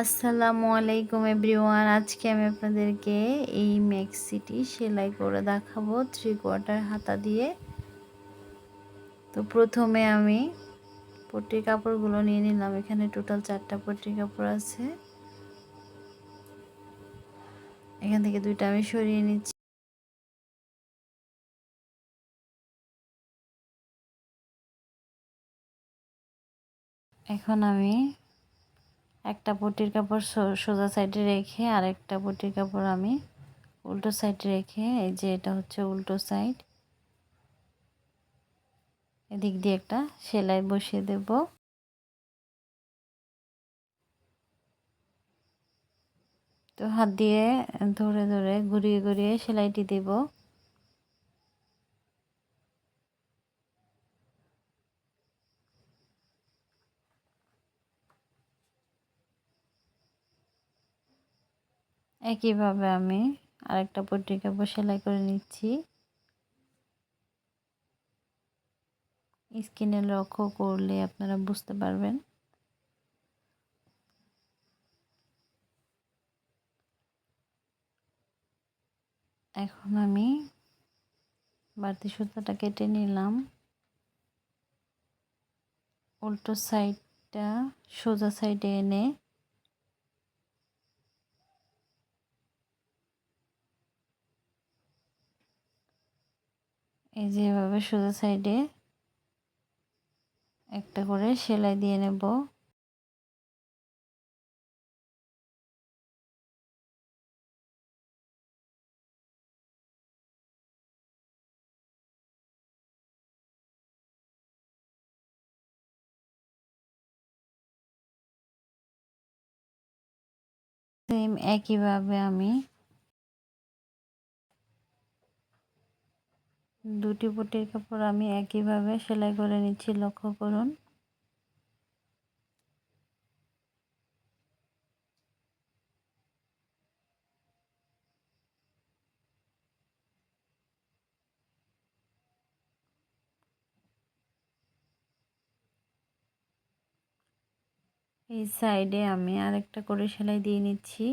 আসসালামু আলাইকুম এভরিওয়ান। আজকে আমি আপনাদেরকে এই ম্যাক্সিটি সেলাই করে দেখাবো থ্রি কোয়ার্টার হাতা দিয়ে। তো প্রথমে আমি পট্টির কাপড়গুলো নিয়ে নিলাম। এখানে টোটাল চারটা পট্টির কাপড় আছে। এখান থেকে দুইটা আমি সরিয়ে নিচ্ছি। এখন আমি একটা পটির কাপড় সোজা সাইডে রেখে আর একটা পটির কাপড় আমি উল্টো সাইডে রেখে, এই যে এটা হচ্ছে উল্টো সাইড, এদিক দিয়ে একটা সেলাই বসিয়ে দেব। তো হাত দিয়ে ধরে ধরে ঘুরিয়ে ঘুরিয়ে সেলাইটি দেব। একইভাবে আমি আরেকটা পট্টি কাপড় সেলাই করে নিচ্ছি। স্কিনে লক্ষ্য করলে আপনারা বুঝতে পারবেন। এখন আমি বাড়তি সুতাটা কেটে নিলাম। উল্টো সাইডটা সোজা সাইডে এনে এই যে এভাবে সোজা সাইডে একটা করে সেলাই দিয়ে নেব। সেম একইভাবে আমি দুটি বুটির কাপড় আমি একইভাবে সেলাই করে নিচ্ছি, লক্ষ্য করুন। এই সাইডে আমি আরেকটা করে সেলাই দিয়ে নিচ্ছি।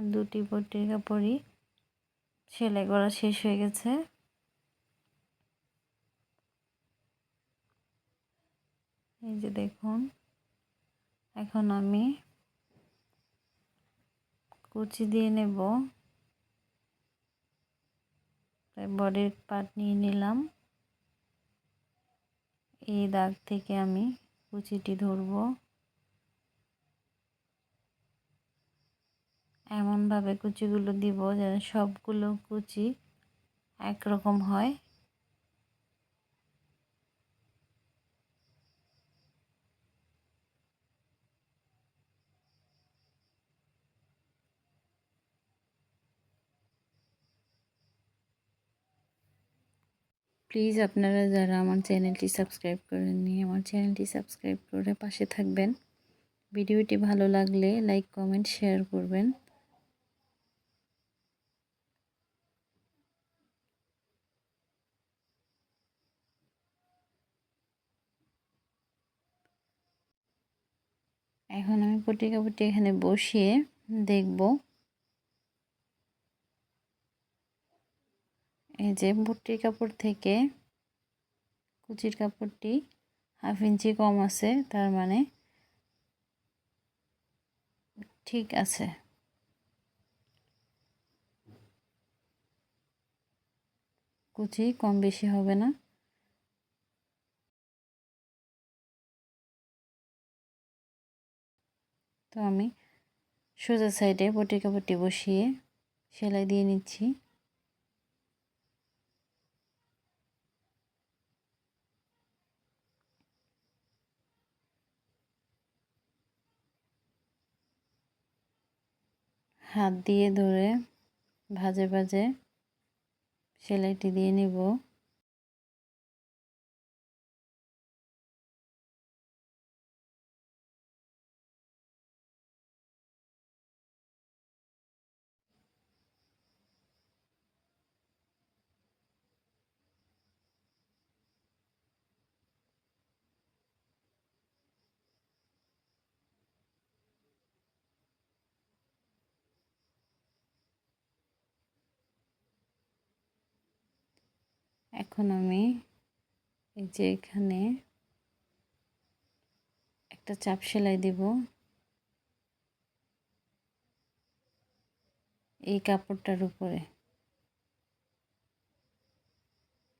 আমার দুটি পটির কাপড়ই সেলাই করা শেষ হয়ে গেছে। এই যে দেখুন, এখন আমি কুচি দিয়ে নেব। বডির পার্ট নিয়ে নিলাম। এই দাগ থেকে আমি কুচিটি ধরবো। এমনভাবে কুচিগুলো দিব যেন সবগুলো কুচি একরকম হয়। প্লিজ আপনারা যারা আমার চ্যানেলটি সাবস্ক্রাইব করেননি, আমার চ্যানেলটি সাবস্ক্রাইব করে পাশে থাকবেন। ভিডিওটি ভালো লাগলে লাইক, কমেন্ট শেয়ার করবেন। পটি কাপড়টি এখানে বসিয়ে দেখব। এই যে পটির কাপড় থেকে কুচির কাপড়টি হাফ ইঞ্চি কম আছে, তার মানে ঠিক আছে। কুচি কম বেশি হবে না। তো আমি সোজা সাইডে পটি কাপড়টি বসিয়ে সেলাই দিয়ে নিচ্ছি। হাত দিয়ে ধরে ভাজে ভাজে সেলাইটি দিয়ে নিব। এখন আমি এই যে এখানে একটা চাপ সেলাই দেব। এই কাপড়টার উপরে।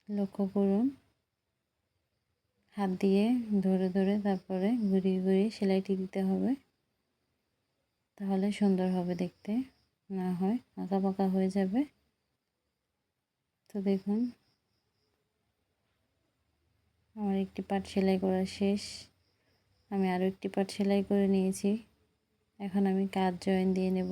লক্ষ্য করুন, হাত দিয়ে ধরে ধরে তারপরে ঘুরিয়ে ঘুরিয়ে সেলাইটি দিতে হবে। তাহলে সুন্দর হবে দেখতে, না হয় আঁকা পাকা হয়ে যাবে। তো দেখুন আমার একটি পাট সেলাই করা শেষ। আমি আরও একটি পাট সেলাই করে নিয়েছি। এখন আমি কাজ জয়েন দিয়ে নেব।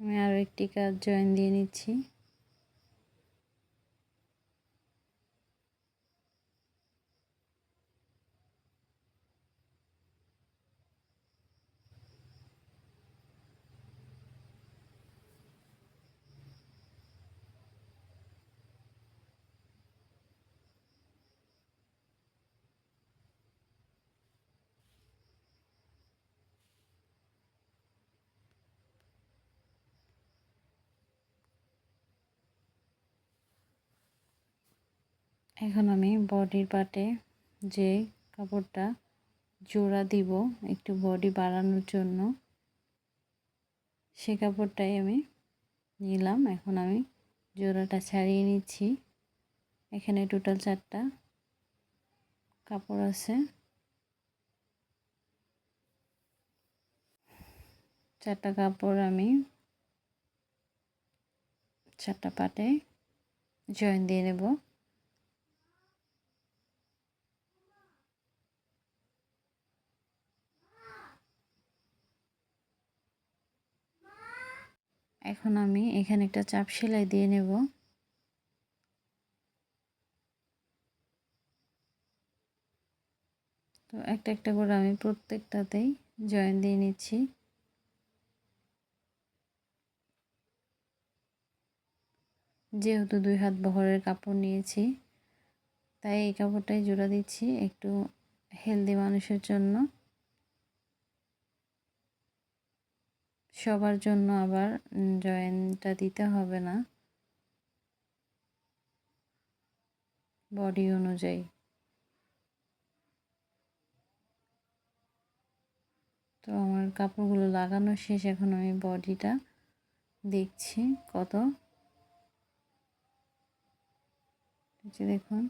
আমি আরও একটি কাজ জয়েন দিয়ে নিচ্ছি। এখন আমি বডির পাটে যে কাপড়টা জোড়া দিব, একটু বডি বাড়ানোর জন্য, সে কাপড়টাই আমি নিলাম। এখন আমি জোড়াটা ছাড়িয়ে নিচ্ছি। এখানে টোটাল চারটা কাপড় আছে। চারটা কাপড় আমি চারটা পাটে জয়েন দিয়ে নেব। এখন আমি এখানে একটা চাপ সেলাই দিয়ে নেব। তো একটা একটা করে আমি প্রত্যেকটাতেই জয়েন দিয়ে নিচ্ছি। যেহেতু দুই হাত বহরের কাপড় নিয়েছি, তাই এই কাপড়টাই জোড়া দিচ্ছি একটু হেলদি মানুষের জন্য। সবার জন্য আবার জয়েন্টটা দিতে হবে না। বডি অনুযায়ী। তো আমার কাপড়গুলো লাগানো শেষ, এখন আমি বডিটা দেখছি কত। দেখুন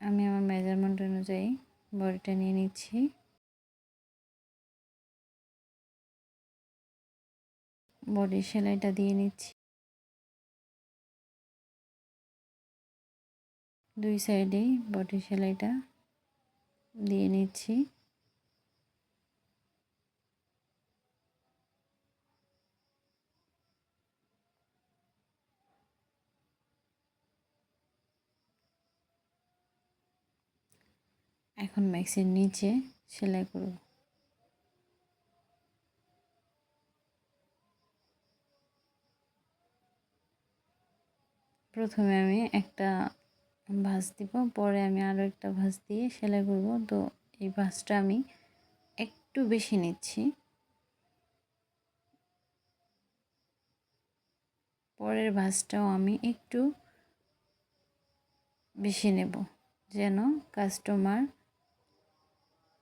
আমি আমার মেজারমেন্ট অনুযায়ী বডিটা নিয়ে নিচ্ছি। বডি সেলাইটা দিয়ে নিচ্ছি। দুই সাইডেই বডি সেলাইটা দিয়ে নিচ্ছি। এখন ম্যাক্সির নিচে সেলাই করব। প্রথমে আমি একটা ভাঁজ দিব, পরে আমি আরও একটা ভাঁজ দিয়ে সেলাই করব। তো এই ভাঁজটা আমি একটু বেশি নিচ্ছি। পরের ভাঁজটাও আমি একটু বেশি নেব, যেন কাস্টমার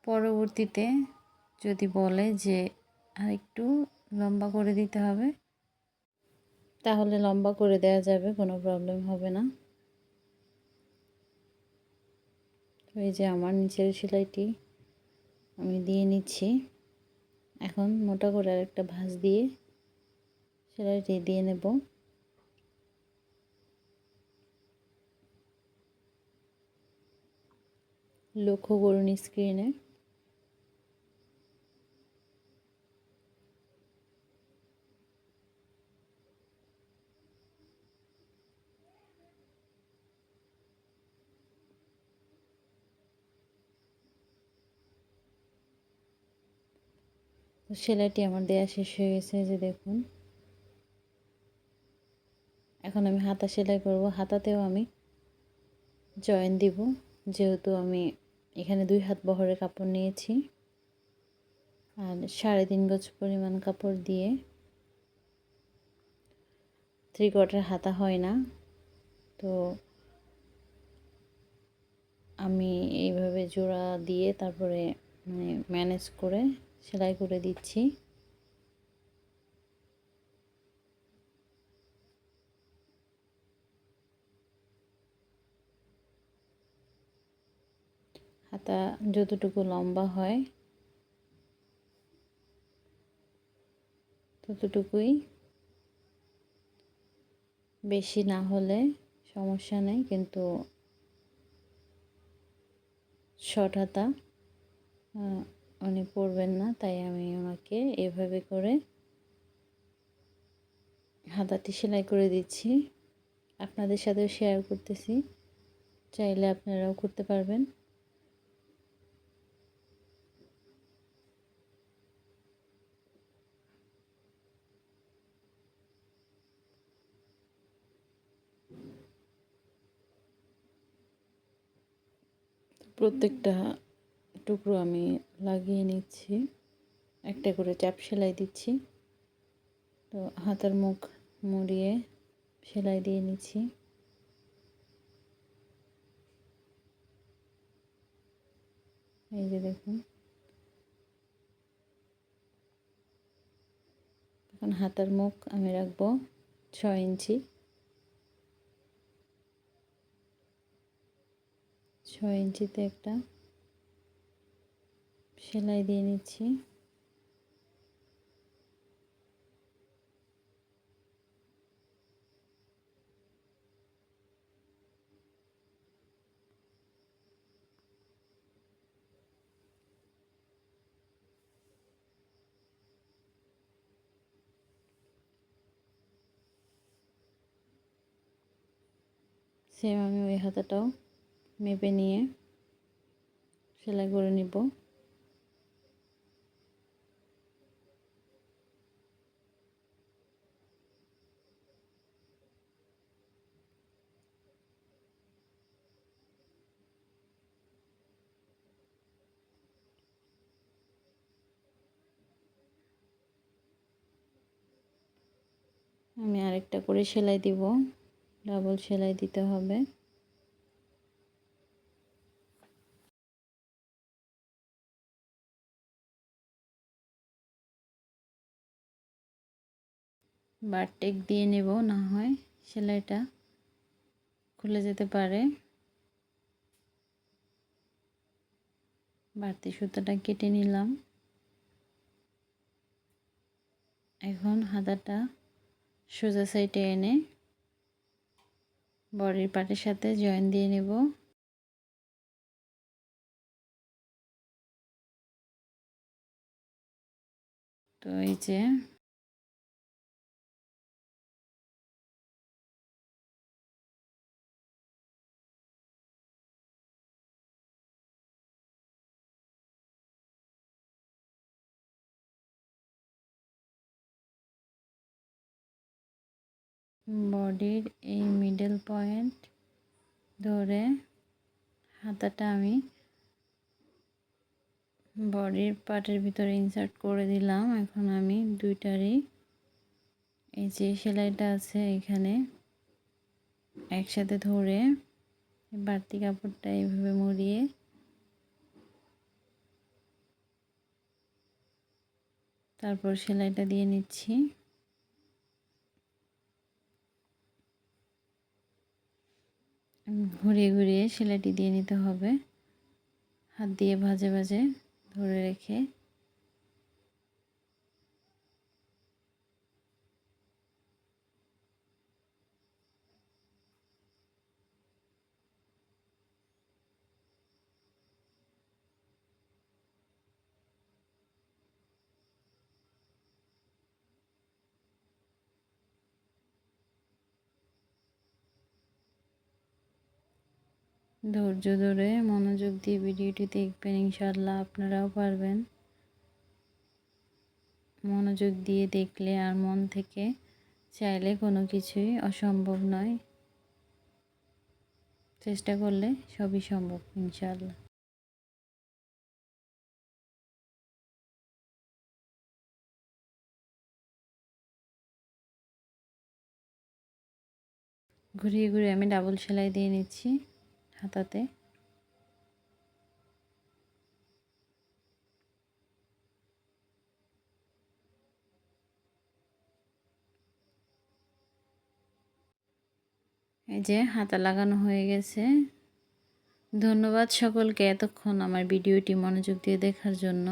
পরবর্তীতে যদি বলে যে আর একটু লম্বা করে দিতে হবে, তাহলে লম্বা করে দেওয়া যাবে, কোনো প্রবলেম হবে না। তো এই যে আমার নিচের সেলাইটি আমি দিয়ে নিচ্ছি। এখন মোটা করে আরেকটা ভাঁজ দিয়ে সেলাইটি দিয়ে নেব। লক্ষ্য করুন স্ক্রিনে সেলাইটি আমার দেয়া শেষ হয়ে গেছে যে দেখুন। এখন আমি হাতা সেলাই করব। হাতাতেও আমি জয়েন দিব, যেহেতু আমি এখানে দুই হাত বহরের কাপড় নিয়েছি। আর সাড়ে তিন গজ পরিমাণ কাপড় দিয়ে থ্রি কোয়ার্টার হাতা হয় না। তো আমি এইভাবে জোড়া দিয়ে তারপরে মানে ম্যানেজ করে সেলাই করে দিচ্ছি। হাতা যতটুকু লম্বা হয়, ততটুকুই। বেশি না হলে সমস্যা নেই, কিন্তু শর্ট হাতা উনি পরবেন না, তাই আমি ওনাকে এভাবে করে হাতাটি সেলাই করে দিচ্ছি। আপনাদের সাথেও শেয়ার করতেছি, চাইলে আপনারাও করতে পারবেন। প্রত্যেকটা টুকরো আমি লাগিয়ে নিচ্ছি। একটা করে চাপ সেলাই দিচ্ছি। তো হাতের মুখ মুড়িয়ে সেলাই দিয়ে নিচ্ছি। এই যে দেখুন। এখন হাতের মুখ আমি রাখব ছয় ইঞ্চি। ছয় ইঞ্চিতে একটা সেলাই দিয়ে নিচ্ছি। সেম আমি ওই হাতাটাও মেপে নিয়ে সেলাই করে নিব। আমি আরেকটা করে সেলাই দিব। ডাবল সেলাই দিতে হবে। বারটেক দিয়ে নেব, না হয় সেলাইটা খুলে যেতে পারে। বাড়তি সুতাটা কেটে নিলাম। এখন হাতাটা সোজা সাইডে এনে বডির পাটের সাথে জয়েন দিয়ে নেব। তো এই যে বডির এই মিডল পয়েন্ট ধরে হাতাটা আমি বডির পার্টের ভিতরে ইনসার্ট করে দিলাম। এখন আমি দুইটারই এই যে সেলাইটা আছে এখানে একসাথে ধরে বাড়তি কাপড়টা এইভাবে মুড়িয়ে তারপর সেলাইটা দিয়ে নিচ্ছি। ঘুরিয়ে ঘুরিয়ে সেলাইটি দিয়ে নিতে হবে। হাত দিয়ে ভাজে ভাজে ধরে রেখে ধৈর্য ধরে মনোযোগ দিয়ে ভিডিওটি দেখবেন ইনশাল্লাহ আপনারাও পারবেন। মনোযোগ দিয়ে দেখলে আর মন থেকে চাইলে কোনো কিছুই অসম্ভব নয়। চেষ্টা করলে সবই সম্ভব, ইনশাআল্লাহ। ঘুরিয়ে ঘুরিয়ে আমি ডাবল সেলাই দিয়ে নিচ্ছি। হাতাতে। এই যে হাতা লাগানো হয়ে গেছে। ধন্যবাদ সকলকে এতক্ষণ আমার ভিডিওটি মনোযোগ দিয়ে দেখার জন্য।